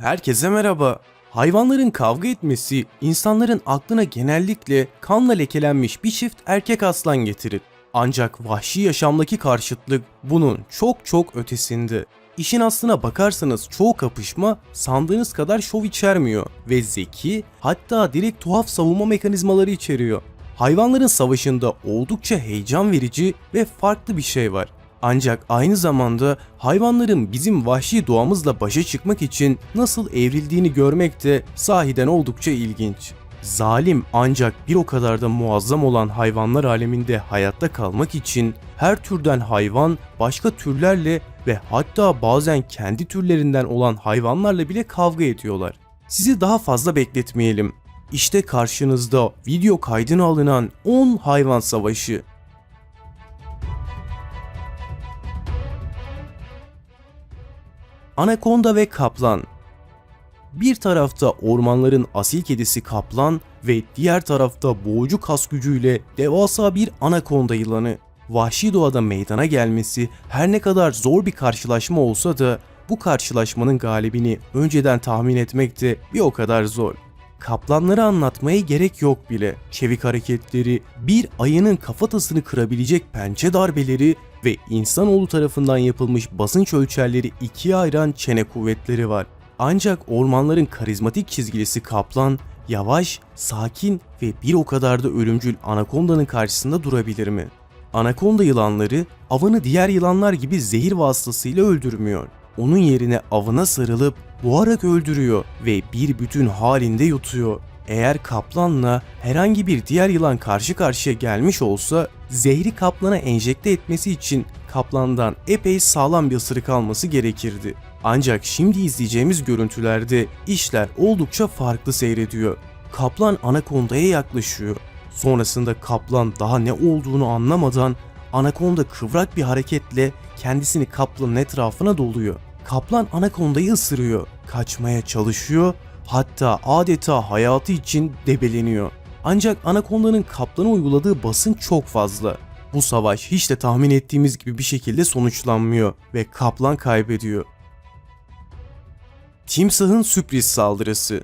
Herkese merhaba. Hayvanların kavga etmesi insanların aklına genellikle kanla lekelenmiş bir çift erkek aslan getirir. Ancak vahşi yaşamdaki karşıtlık bunun çok çok ötesinde. İşin aslına bakarsanız çoğu kapışma sandığınız kadar şov içermiyor ve zeki hatta direkt tuhaf savunma mekanizmaları içeriyor. Hayvanların savaşında oldukça heyecan verici ve farklı bir şey var. Ancak aynı zamanda hayvanların bizim vahşi doğamızla başa çıkmak için nasıl evrildiğini görmek de sahiden oldukça ilginç. Zalim ancak bir o kadar da muazzam olan hayvanlar aleminde hayatta kalmak için her türden hayvan başka türlerle ve hatta bazen kendi türlerinden olan hayvanlarla bile kavga ediyorlar. Sizi daha fazla bekletmeyelim. İşte karşınızda video kaydına alınan 10 hayvan savaşı. Anakonda ve kaplan. Bir tarafta ormanların asil kedisi kaplan ve diğer tarafta boğucu kas gücüyle devasa bir anakonda yılanı. Vahşi doğada meydana gelmesi her ne kadar zor bir karşılaşma olsa da bu karşılaşmanın galibini önceden tahmin etmek de bir o kadar zor. Kaplanları anlatmaya gerek yok bile. Çevik hareketleri, bir ayının kafatasını kırabilecek pençe darbeleri ve insanoğlu tarafından yapılmış basınç ölçerleri ikiye ayıran çene kuvvetleri var. Ancak ormanların karizmatik çizgilisi kaplan, yavaş, sakin ve bir o kadar da ölümcül anakondanın karşısında durabilir mi? Anakonda yılanları avını diğer yılanlar gibi zehir vasıtasıyla öldürmüyor. Onun yerine avına sarılıp boğarak öldürüyor ve bir bütün halinde yutuyor. Eğer kaplanla herhangi bir diğer yılan karşı karşıya gelmiş olsa zehri kaplana enjekte etmesi için kaplandan epey sağlam bir ısırık alması gerekirdi. Ancak şimdi izleyeceğimiz görüntülerde işler oldukça farklı seyrediyor. Kaplan anakondaya yaklaşıyor. Sonrasında kaplan daha ne olduğunu anlamadan anakonda kıvrak bir hareketle kendisini kaplanın etrafına doluyor. Kaplan anakondayı ısırıyor, kaçmaya çalışıyor, hatta adeta hayatı için debeleniyor. Ancak anakondanın kaplana uyguladığı basın çok fazla. Bu savaş hiç de tahmin ettiğimiz gibi bir şekilde sonuçlanmıyor ve kaplan kaybediyor. Timsahın sürpriz saldırısı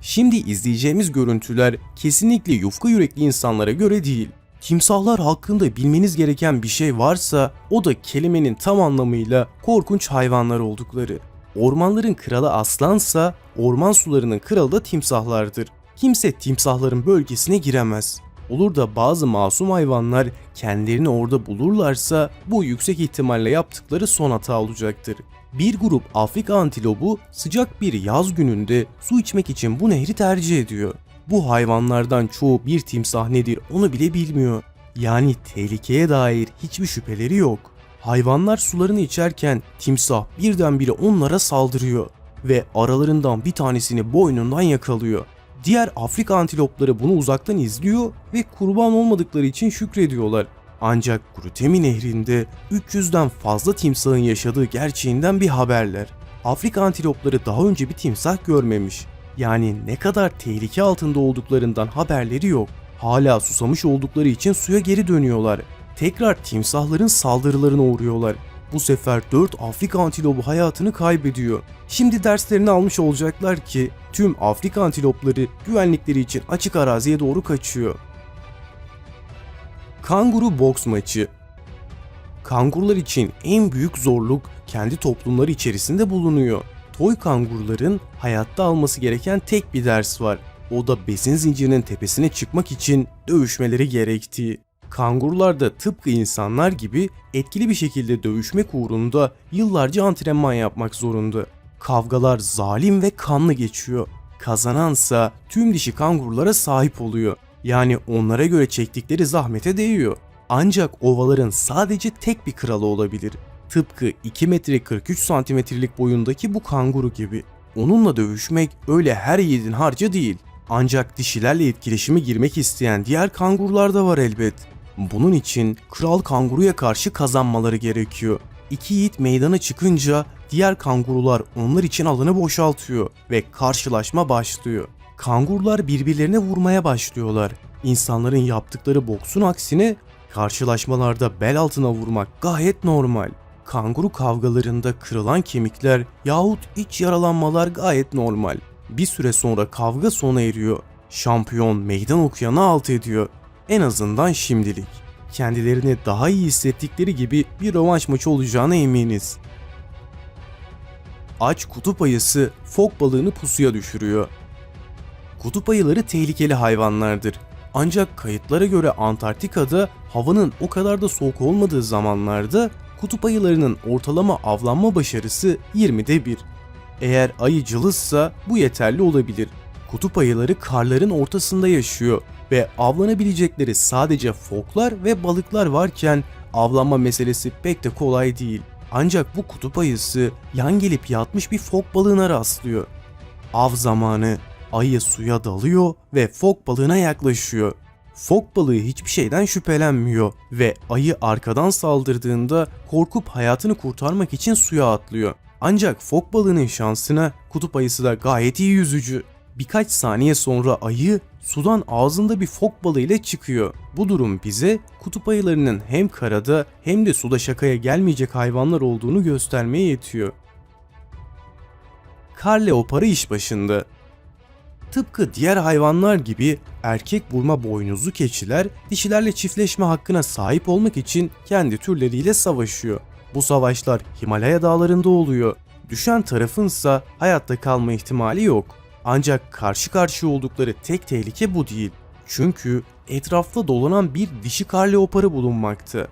Şimdi izleyeceğimiz görüntüler kesinlikle yufka yürekli insanlara göre değil. Timsahlar hakkında bilmeniz gereken bir şey varsa o da kelimenin tam anlamıyla korkunç hayvanlar oldukları. Ormanların kralı aslansa orman sularının kralı da timsahlardır. Kimse timsahların bölgesine giremez. Olur da bazı masum hayvanlar kendilerini orada bulurlarsa bu yüksek ihtimalle yaptıkları son hata olacaktır. Bir grup Afrika antilobu sıcak bir yaz gününde su içmek için bu nehri tercih ediyor. Bu hayvanlardan çoğu bir timsah nedir onu bile bilmiyor. Yani tehlikeye dair hiçbir şüpheleri yok. Hayvanlar sularını içerken timsah birdenbire onlara saldırıyor ve aralarından bir tanesini boynundan yakalıyor. Diğer Afrika antilopları bunu uzaktan izliyor ve kurban olmadıkları için şükrediyorlar. Ancak Grutemi Nehri'nde 300'den fazla timsahın yaşadığı gerçeğinden bir haberler. Afrika antilopları daha önce bir timsah görmemiş. Yani ne kadar tehlike altında olduklarından haberleri yok. Hala susamış oldukları için suya geri dönüyorlar. Tekrar timsahların saldırılarına uğruyorlar. Bu sefer 4 Afrika antilobu hayatını kaybediyor. Şimdi derslerini almış olacaklar ki tüm Afrika antilopları güvenlikleri için açık araziye doğru kaçıyor. Kanguru boks maçı Kangurular için en büyük zorluk kendi toplumları içerisinde bulunuyor. Toy kanguruların hayatta alması gereken tek bir ders var. O da besin zincirinin tepesine çıkmak için dövüşmeleri gerektiği. Kangurular da tıpkı insanlar gibi etkili bir şekilde dövüşmek uğrunda yıllarca antrenman yapmak zorunda. Kavgalar zalim ve kanlı geçiyor. Kazanansa tüm dişi kangurulara sahip oluyor. Yani onlara göre çektikleri zahmete değiyor. Ancak ovaların sadece tek bir kralı olabilir. Tıpkı 2 metre 43 santimetrelik boyundaki bu kanguru gibi. Onunla dövüşmek öyle her yiğidin harcı değil. Ancak dişilerle etkileşime girmek isteyen diğer kangurular da var elbet. Bunun için kral kanguruya karşı kazanmaları gerekiyor. İki yiğit meydana çıkınca diğer kangurular onlar için alanı boşaltıyor ve karşılaşma başlıyor. Kangurular birbirlerine vurmaya başlıyorlar. İnsanların yaptıkları boksun aksine karşılaşmalarda bel altına vurmak gayet normal. Kanguru kavgalarında kırılan kemikler yahut iç yaralanmalar gayet normal. Bir süre sonra kavga sona eriyor. Şampiyon meydan okuyanı alt ediyor. En azından şimdilik. Kendilerini daha iyi hissettikleri gibi bir rövanş maçı olacağına eminiz. Aç kutup ayısı fok balığını pusuya düşürüyor. Kutup ayıları tehlikeli hayvanlardır. Ancak kayıtlara göre Antarktika'da havanın o kadar da soğuk olmadığı zamanlarda kutup ayılarının ortalama avlanma başarısı 20'de 1. Eğer ayı cılızsa bu yeterli olabilir. Kutup ayıları karların ortasında yaşıyor ve avlanabilecekleri sadece foklar ve balıklar varken avlanma meselesi pek de kolay değil. Ancak bu kutup ayısı yan gelip yatmış bir fok balığına rastlıyor. Av zamanı ayı suya dalıyor ve fok balığına yaklaşıyor. Fok balığı hiçbir şeyden şüphelenmiyor ve ayı arkadan saldırdığında korkup hayatını kurtarmak için suya atlıyor. Ancak fok balığının şansına kutup ayısı da gayet iyi yüzücü. Birkaç saniye sonra ayı sudan ağzında bir fok balığı ile çıkıyor. Bu durum bize kutup ayılarının hem karada hem de suda şakaya gelmeyecek hayvanlar olduğunu göstermeye yetiyor. Kar leoparı iş başında. Tıpkı diğer hayvanlar gibi erkek burma boynuzlu keçiler dişilerle çiftleşme hakkına sahip olmak için kendi türleriyle savaşıyor. Bu savaşlar Himalaya dağlarında oluyor. Düşen tarafınsa hayatta kalma ihtimali yok. Ancak karşı karşıya oldukları tek tehlike bu değil. Çünkü etrafta dolanan bir dişi kar leoparı bulunmakta.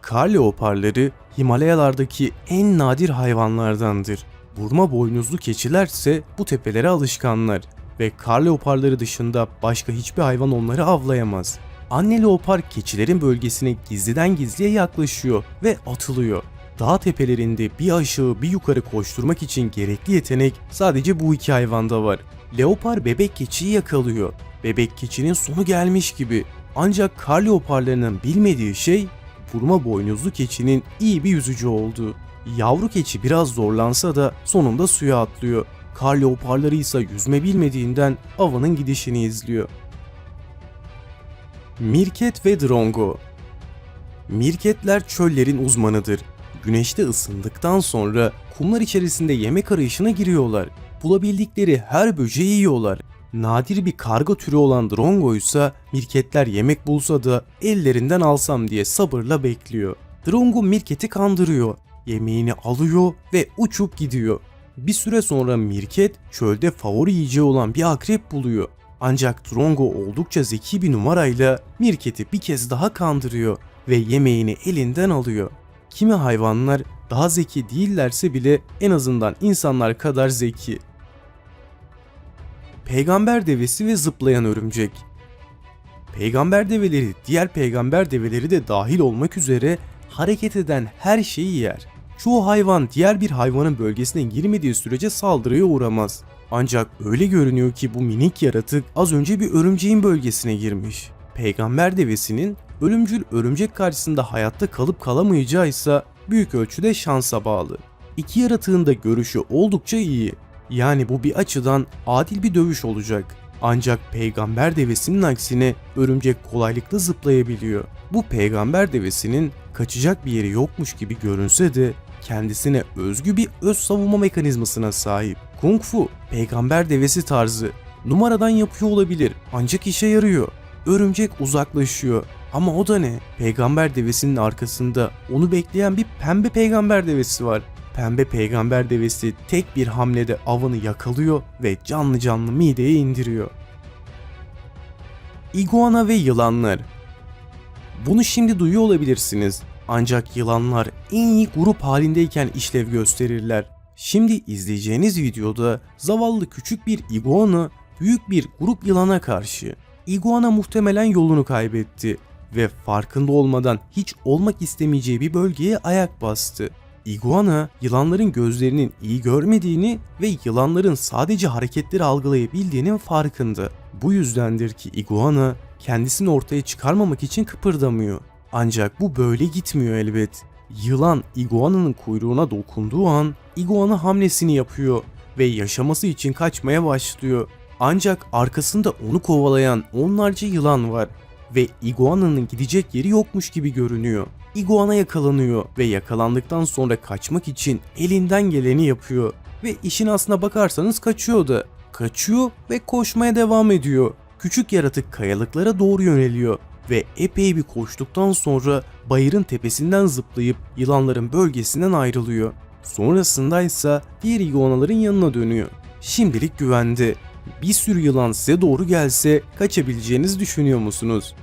Kar leoparları Himalayalardaki en nadir hayvanlardandır. Burma boynuzlu keçiler ise bu tepelere alışkanlar ve kar leoparları dışında başka hiçbir hayvan onları avlayamaz. Anne leopar keçilerin bölgesine gizliden gizliye yaklaşıyor ve atılıyor. Dağ tepelerinde bir aşağı bir yukarı koşturmak için gerekli yetenek sadece bu iki hayvanda var. Leopar bebek keçiyi yakalıyor. Bebek keçinin sonu gelmiş gibi. Ancak kar leoparlarının bilmediği şey burma boynuzlu keçinin iyi bir yüzücü olduğu. Yavru keçi biraz zorlansa da sonunda suya atlıyor. Kar leoparları ise yüzme bilmediğinden avının gidişini izliyor. Mirket ve Drongo Mirketler çöllerin uzmanıdır. Güneşte ısındıktan sonra kumlar içerisinde yemek arayışına giriyorlar. Bulabildikleri her böceği yiyorlar. Nadir bir karga türü olan Drongo ise mirketler yemek bulsa da ellerinden alsam diye sabırla bekliyor. Drongo mirketi kandırıyor. Yemeğini alıyor ve uçup gidiyor. Bir süre sonra Mirket çölde favori yiyeceği olan bir akrep buluyor. Ancak Drongo oldukça zeki bir numarayla Mirket'i bir kez daha kandırıyor ve yemeğini elinden alıyor. Kimi hayvanlar daha zeki değillerse bile en azından insanlar kadar zeki. Peygamber devesi ve zıplayan örümcek. Peygamber develeri diğer peygamber develeri de dahil olmak üzere hareket eden her şeyi yer. Çoğu hayvan diğer bir hayvanın bölgesine girmediği sürece saldırıya uğramaz. Ancak öyle görünüyor ki bu minik yaratık az önce bir örümceğin bölgesine girmiş. Peygamber devesinin ölümcül örümcek karşısında hayatta kalıp kalamayacağı ise büyük ölçüde şansa bağlı. İki yaratığın da görüşü oldukça iyi. Yani bu bir açıdan adil bir dövüş olacak. Ancak peygamber devesinin aksine örümcek kolaylıkla zıplayabiliyor. Bu peygamber devesinin kaçacak bir yeri yokmuş gibi görünse de kendisine özgü bir öz savunma mekanizmasına sahip. Kung Fu, peygamber devesi tarzı. Numaradan yapıyor olabilir ancak işe yarıyor. Örümcek uzaklaşıyor. Ama o da ne? Peygamber devesinin arkasında onu bekleyen bir pembe peygamber devesi var. Pembe peygamber devesi tek bir hamlede avını yakalıyor ve canlı canlı mideye indiriyor. İguana ve yılanlar Bunu şimdi duyuyor olabilirsiniz. Ancak yılanlar en iyi grup halindeyken işlev gösterirler. Şimdi izleyeceğiniz videoda zavallı küçük bir iguana büyük bir grup yılana karşı. Iguana muhtemelen yolunu kaybetti ve farkında olmadan hiç olmak istemeyeceği bir bölgeye ayak bastı. Iguana yılanların gözlerinin iyi görmediğini ve yılanların sadece hareketleri algılayabildiğinin farkında. Bu yüzdendir ki iguana kendisini ortaya çıkarmamak için kıpırdamıyor. Ancak bu böyle gitmiyor elbet. Yılan iguananın kuyruğuna dokunduğu an iguana hamlesini yapıyor ve yaşaması için kaçmaya başlıyor. Ancak arkasında onu kovalayan onlarca yılan var ve iguananın gidecek yeri yokmuş gibi görünüyor. iguana yakalanıyor ve yakalandıktan sonra kaçmak için elinden geleni yapıyor. Ve işin aslına bakarsanız kaçıyor da. Kaçıyor ve koşmaya devam ediyor. Küçük yaratık kayalıklara doğru yöneliyor ve epey bir koştuktan sonra bayırın tepesinden zıplayıp yılanların bölgesinden ayrılıyor. Sonrasında ise diğer iguanaların yanına dönüyor. Şimdilik güvende. Bir sürü yılan size doğru gelse kaçabileceğinizi düşünüyor musunuz?